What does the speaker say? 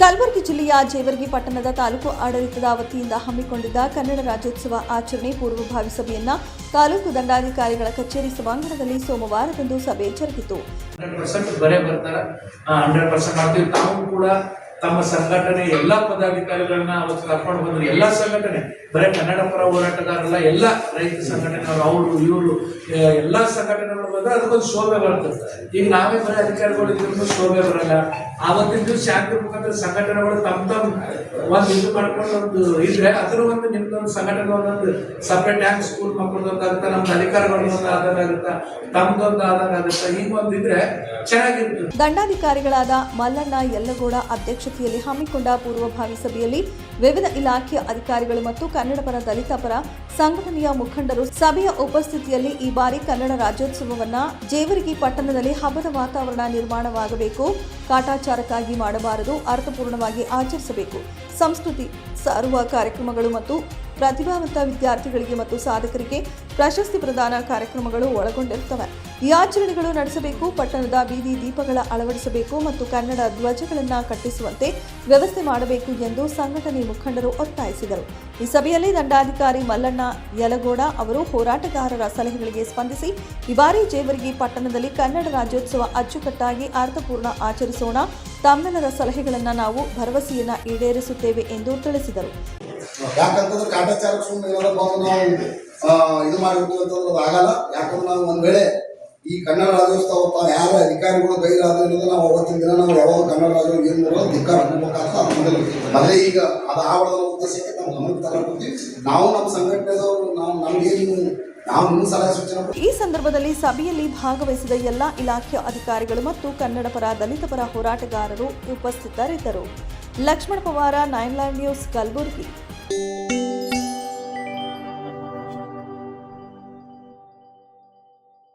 ಕಲಬುರಗಿ ಜಿಲ್ಲೆಯ ಜೇವರ್ಗಿ ಪಟ್ಟಣದ ತಾಲೂಕು ಆಡಳಿತದ ವತಿಯಿಂದ ಹಮ್ಮಿಕೊಂಡಿದ್ದ ಕನ್ನಡ ರಾಜ್ಯೋತ್ಸವ ಆಚರಣೆ ಪೂರ್ವಭಾವಿ ಸಭೆಯನ್ನ ತಾಲೂಕು ದಂಡಾಧಿಕಾರಿಗಳ ಕಚೇರಿ ಸಭಾಂಗಣದಲ್ಲಿ ಸೋಮವಾರದಂದು ಸಭೆ ಜರುಗಿತು. ತಮ್ಮ ಸಂಘಟನೆ ಎಲ್ಲ ಪದಾಧಿಕಾರಿಗಳನ್ನ ಅವತ್ತು ಕರ್ಕೊಂಡು ಬಂದ್ರು. ಎಲ್ಲ ಸಂಘಟನೆ, ಬರೀ ಕನ್ನಡ ಪರ ಹೋರಾಟಗಾರಲ್ಲ ಎಲ್ಲ ರೈತ ಸಂಘಟನೆಗಳು ಅವರು, ಇವರು ಎಲ್ಲ ಸಂಘಟನೆಗಳು ಬಂದ್ರೆ ಅದಕ್ಕೊಂದು ಶೋಭೆ ಬರ್ತದೆ. ಈಗ ನಾವೇ ಬರೀ ಅಧಿಕಾರಿಗಳು ಶೋಭೆ ಬರಲ್ಲ. ಆವತ್ತಿನ ದಿವಸ ಶಾಂತಿ ಮುಖಾಂತರ ಸಂಘಟನೆಗಳು ತಮ್ಮ ತಮ್ಮ ಒಂದು ಇದು ಮಾಡ್ಕೊಂಡು ಒಂದು ಇದ್ರೆ ಅದ್ರ ಒಂದು ನಿಮ್ದೊಂದು ಸಂಘಟನೆ ಒಂದೊಂದು ಸಪ್ರೇಟ್ ಹ್ಯಾಂಗ್ ಸ್ಕೂಲ್ ಮಕ್ಕಳದೊಂದು ಆಗುತ್ತೆ ನಮ್ದು ಅಧಿಕಾರಿಗಳೊಂದು ಆದಂಗ ಆಗುತ್ತೆ ತಮ್ದೊಂದು ಆದಂಗ ಆಗುತ್ತೆ ಈಗ ಒಂದು ಇದ್ರೆ ಚೆನ್ನಾಗಿರ್ತದೆ. ದಂಡಾಧಿಕಾರಿಗಳಾದ ಮಲ್ಲಣ್ಣ ಯಲ್ಲಗೌಡ ಅಧ್ಯಕ್ಷತೆಯಲ್ಲಿ ಹಮ್ಮಿಕೊಂಡ ಪೂರ್ವಭಾವಿ ಸಭೆಯಲ್ಲಿ ವಿವಿಧ ಇಲಾಖೆಯ ಅಧಿಕಾರಿಗಳು ಮತ್ತು ಕನ್ನಡ ಪರ ದಲಿತ ಪರ ಸಂಘಟನೆಯ ಮುಖಂಡರು ಸಭೆಯ ಉಪಸ್ಥಿತಿಯಲ್ಲಿ ಈ ಬಾರಿ ಕನ್ನಡ ರಾಜ್ಯೋತ್ಸವವನ್ನ ಜೇವರಿಗಿ ಪಟ್ಟಣದಲ್ಲಿ ಹಬ್ಬದ ವಾತಾವರಣ ನಿರ್ಮಾಣವಾಗಬೇಕು. ಕಾಟಾಚಾರಕ್ಕಾಗಿ ಮಾಡಬಾರದು ಅರ್ಥಪೂರ್ಣವಾಗಿ ಆಚರಿಸಬೇಕು. ಸಂಸ್ಕೃತಿ ಸಾರುವ ಕಾರ್ಯಕ್ರಮಗಳು ಮತ್ತು ಪ್ರತಿಭಾವಂತ ವಿದ್ಯಾರ್ಥಿಗಳಿಗೆ ಮತ್ತು ಸಾಧಕರಿಗೆ ಪ್ರಶಸ್ತಿ ಪ್ರದಾನ ಕಾರ್ಯಕ್ರಮಗಳು ಒಳಗೊಂಡಿರುತ್ತವೆ. ಈ ಆಚರಣೆಗಳು ನಡೆಸಬೇಕು, ಪಟ್ಟಣದ ಬೀದಿ ದೀಪಗಳ ಅಳವಡಿಸಬೇಕು ಮತ್ತು ಕನ್ನಡ ಧ್ವಜಗಳನ್ನು ಕಟ್ಟಿಸುವಂತೆ ವ್ಯವಸ್ಥೆ ಮಾಡಬೇಕು ಎಂದು ಸಂಘಟನೆ ಮುಖಂಡರು ಒತ್ತಾಯಿಸಿದರು. ಈ ಸಭೆಯಲ್ಲಿ ದಂಡಾಧಿಕಾರಿ ಮಲ್ಲಣ್ಣ ಯಲಗೋಡ ಅವರು ಹೋರಾಟಗಾರರ ಸಲಹೆಗಳಿಗೆ ಸ್ಪಂದಿಸಿ, ಈ ಬಾರಿ ಜೇವರ್ಗಿ ಪಟ್ಟಣದಲ್ಲಿ ಕನ್ನಡ ರಾಜ್ಯೋತ್ಸವ ಅಚ್ಚುಕಟ್ಟಾಗಿ ಅರ್ಥಪೂರ್ಣ ಆಚರಿಸೋಣ, ತಮ್ಮೆಲ್ಲರ ಸಲಹೆಗಳನ್ನು ನಾವು ಭರವಸೆಯನ್ನು ಈಡೇರಿಸುತ್ತೇವೆ ಎಂದು ತಿಳಿಸಿದರು. ಯಾಕಂತಂದ್ರೆ ಕಾಟಾಚಾರ ಸುಮ್ಮನೆ ಏನಾದ್ರು ಬಂದು ನಾವು ಇದು ಮಾಡಿಬಿಡ್ತೀವಿ ಅಂತಂದ್ರೆ ಆಗಲ್ಲ. ಯಾಕಂದ್ರೆ ನಾವು ಒಂದ್ ವೇಳೆ ಈ ಕನ್ನಡ ರಾಜ್ಯೋತ್ಸವ ಯಾರ ಅಧಿಕಾರಿಗಳು ಗೈರಾದ್ರು ಅನ್ನೋದು ನಾವು ಅವತ್ತಿನ ದಿನ ನಾವು ಯಾವಾಗ ಕನ್ನಡ ರಾಜ್ಯ ಏನು ಮಾಡೋದು ಧಿಕ್ಕಾರ ಹಾಕ್ಬೇಕಾಗ್ತದೆ ಅದು ಈಗ ಅದು ಆವರಣದ ಉದ್ದೇಶಕ್ಕೆ ನಾವು ಗಮನಕ್ಕೆ ತಗೊಂಡ್ಬಿಡ್ತೀವಿ ನಾವು ನಮ್ಮ ಸಂಘಟನೆದವರು, ನಾವು ನಮ್ಗೇನು ಈ ಸಂದರ್ಭದಲ್ಲಿ ಸಭೆಯಲ್ಲಿ ಭಾಗವಹಿಸಿದ ಎಲ್ಲ ಇಲಾಖೆಯ ಅಧಿಕಾರಿಗಳು ಮತ್ತು ಕನ್ನಡ ಪರ, ದಲಿತ ಪರ ಹೋರಾಟಗಾರರು ಉಪಸ್ಥಿತರಿದ್ದರು. Lakshmana Pawar, nine line news, Kalaburagi. Música